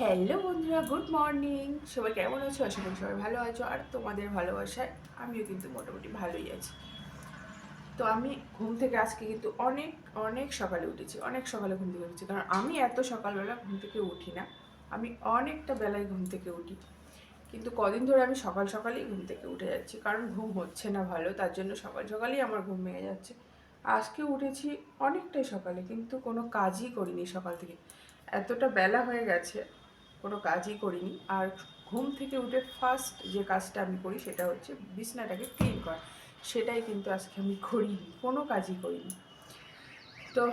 Hello বন্ধুরা, good morning. সবাই কেমন আছো? আশা করি সবাই ভালো আছো। আর তোমাদের ভালোবাসায় আমিও কিন্তু মোটামুটি ভালোই আছি। তো আমি ঘুম থেকে আজকে কিন্তু অনেক অনেক সকালে উঠেছি, অনেক সকালে ঘুম থেকে উঠেছি। কারণ আমি এত সকালবেলা ঘুম থেকে উঠি না। আমি অনেকটা বেলায় ঘুম থেকে উঠি। কিন্তু কদিন ধরে আমি সকাল সকালেই ঘুম থেকে উঠে যাচ্ছি। কারণ ঘুম হচ্ছে না ভালো, তার জন্য সকাল সকালেই আমার ঘুম ভেঙে যাচ্ছে। আজকে উঠেছি অনেকটাই সকালে, কিন্তু কোনো কাজই করিনি সকাল থেকে। এতটা বেলা হয়ে গেছে কোনো কাজই করিনি। আর ঘুম থেকে উঠে ফার্স্ট যে কাজটা আমি করি সেটা হচ্ছে বিছনাটাকে ক্লিন করা। সেটাই কিন্তু আজকে আমি করিনি, কোনো কাজই করিনি। তো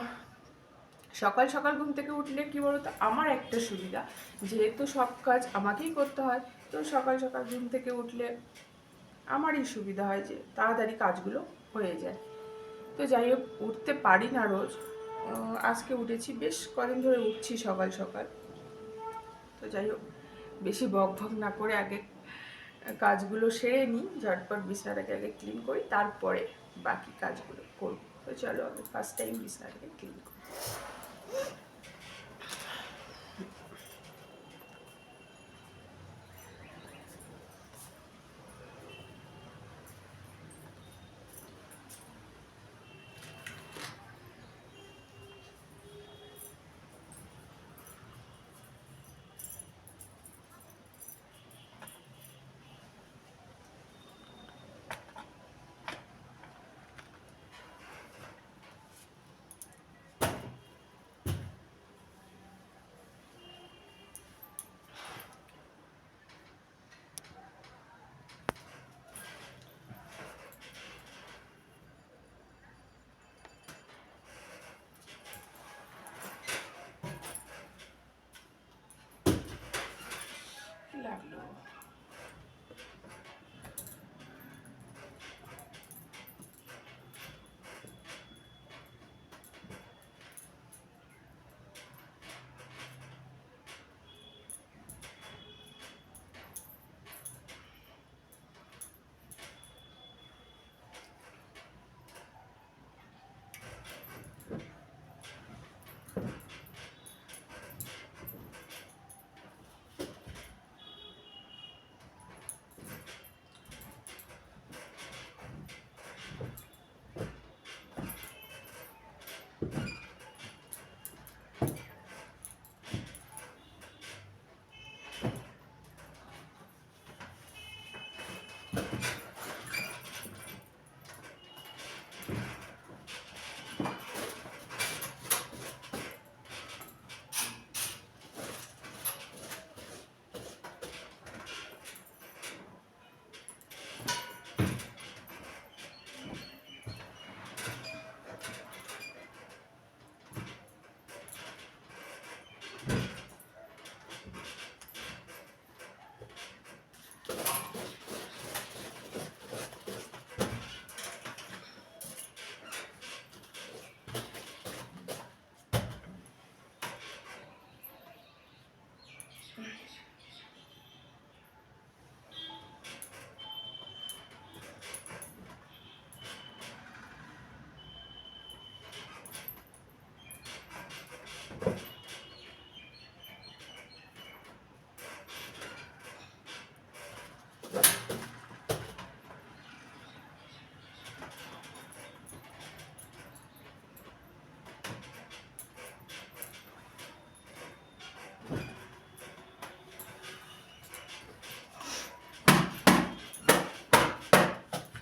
সকাল সকাল ঘুম থেকে উঠলে কি বলতো, আমার একটা সুবিধা, যেহেতু সব কাজ আমাকেই করতে হয়, তো সকাল সকাল ঘুম থেকে উঠলে আমারই সুবিধা হয় যে তাড়াতাড়ি কাজগুলো হয়ে যায়। তো যাই হোক, উঠতে পারি না রোজ। আজকে উঠেছি, বেশ কদিন ধরে উঠছি সকাল সকাল। তো যাই হোক, বেশি বক ভক না করে আগে কাজগুলো সেরে নিই, ঝটপট বিছনাটাকে আগে ক্লিন করি, তারপরে বাকি কাজগুলো করব। তো চলো, আমি ফার্স্ট টাইম বিছনাটাকে ক্লিন করি।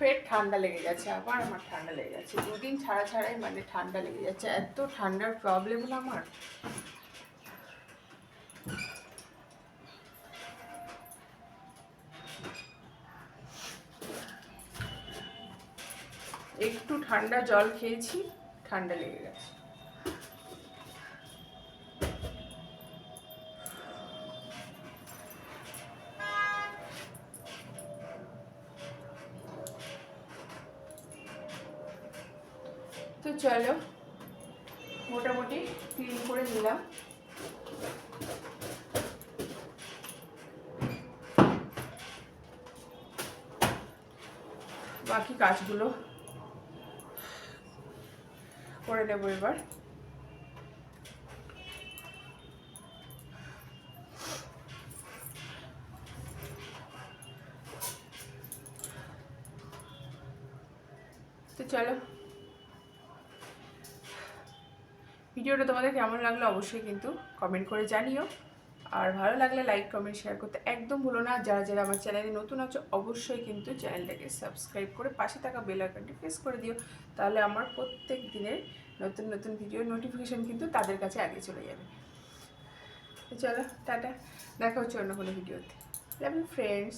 ফের ঠান্ডা লেগে গেছে, আবার আমার ঠান্ডা লেগে গেছে। দুদিন ছাড়া ছাড়াই মানে ঠান্ডা লেগে যাচ্ছে, এত ঠান্ডার প্রবলেম হলো আমার। একটু ঠান্ডা জল খেয়েছি, ঠান্ডা লেগে গেছে। তো চলো মোটামুটি ক্লিন করে নিলাম। বাকি কাজগুলো করে নেব এবার। তো চলো ভিডিওটা তোমাদের কেমন লাগল অবশ্যই কিন্তু কমেন্ট করে জানিও। আর ভালো লাগলে লাইক কমেন্ট শেয়ার করতে একদম ভুলো না। যারা যারা আমার চ্যানেলে নতুন আছো, অবশ্যই কিন্তু চ্যানেলটাকে সাবস্ক্রাইব করে পাশে থাকা বেল আইকনটি প্রেস করে দিও। তাহলে আমার প্রত্যেক দিনের নতুন নতুন ভিডিওর নোটিফিকেশান কিন্তু তাদের কাছে আগে চলে যাবে। চলো, টাটা। দেখা হচ্ছে অন্য কোনো ভিডিওতে ইউ ফ্রেন্ডস